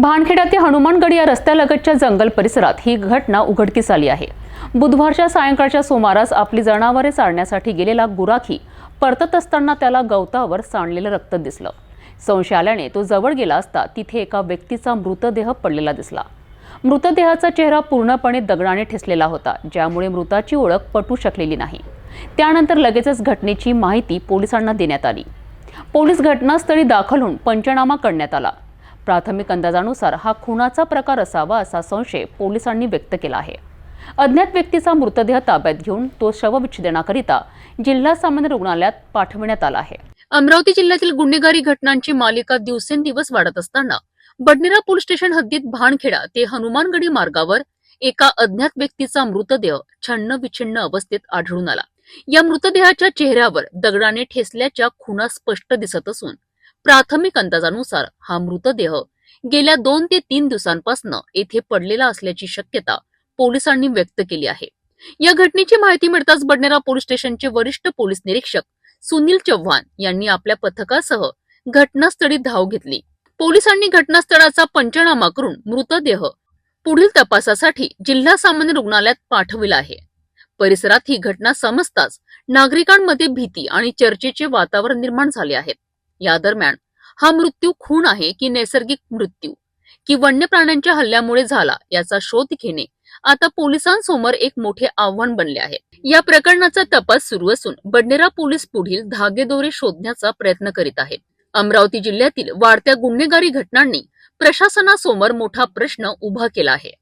भानखेडा ते हनुमानगड या रस्त्यालगतच्या जंगल परिसरात ही घटना उघडकीस आली आहे. बुधवारच्या सायंकाळच्या सुमारास आपली जनावरे चारण्यासाठी गेलेला गुराखी परतत असताना त्याला गवतावर सांडलेलं रक्त दिसलं. संशय आल्याने तो जवळ गेला असता तिथे एका व्यक्तीचा मृतदेह पडलेला दिसला. मृतदेहाचा चेहरा पूर्णपणे दगडाने ठेसलेला होता ज्यामुळे मृताची ओळख पटू शकलेली नाही. त्यानंतर लगेचच घटनेची माहिती पोलिसांना देण्यात आली. पोलीस घटनास्थळी दाखल होऊन पंचनामा करण्यात आला. प्राथमिक अंदाजानुसार हा खुनाचा प्रकार असावा असा संशय पोलिसांनी व्यक्त केला आहे. अज्ञात व्यक्तीचा मृतदेह ताब्यात घेऊन तो शवविच्छेदनाकरिता जिल्हा सामान्य रुग्णालयात पाठवण्यात आला आहे. अमरावती जिल्ह्यातील गुन्हेगारी घटनांची मालिका दिवसेंदिवस वाढत असताना बडनेरा पोलीस स्टेशन हद्दीत भानखेडा ते हनुमानगडी मार्गावर एका अज्ञात व्यक्तीचा मृतदेह छन्न विछिन्न अवस्थेत आढळून आला. या मृतदेहाच्या चेहऱ्यावर दगडाने ठेसल्याच्या खुणा स्पष्ट दिसत असून प्राथमिक अंदाजानुसार हा मृतदेह गेल्या दोन ते तीन दिवसांपासून येथे पडलेला असल्याची शक्यता पोलिसांनी व्यक्त केली आहे. या घटनेची माहिती मिळताच बडनेरा पोलीस स्टेशनचे वरिष्ठ पोलीस निरीक्षक सुनील चव्हाण यांनी आपल्या पथकासह घटनास्थळी धाव घेतली. पोलिसांनी घटनास्थळाचा पंचनामा करून मृतदेह पुढील तपासासाठी जिल्हा सामान्य रुग्णालयात पाठविला आहे. परिसरात ही घटना समजताच नागरिकांमध्ये भीती आणि चर्चेचे वातावरण निर्माण झाले आहे. या दरम्यान हा मृत्यू खून आहे की नैसर्गिक मृत्यू? की वन्य प्राण्यांच्या हल्ल्यामुळे झाला याचा शोध घेणे आता पोलिसांसमोर एक मोठे आव्हान बनले आहे. या प्रकरणाचा तपास सुरू असून बडनेरा पोलीस पुढील धागेदोरे शोधण्याचा प्रयत्न करीत आहेत अमरावती जिल्ह्यातील वाढत्या गुन्हेगारी घटनांनी प्रशासनासमोर मोठा प्रश्न उभा केला आहे.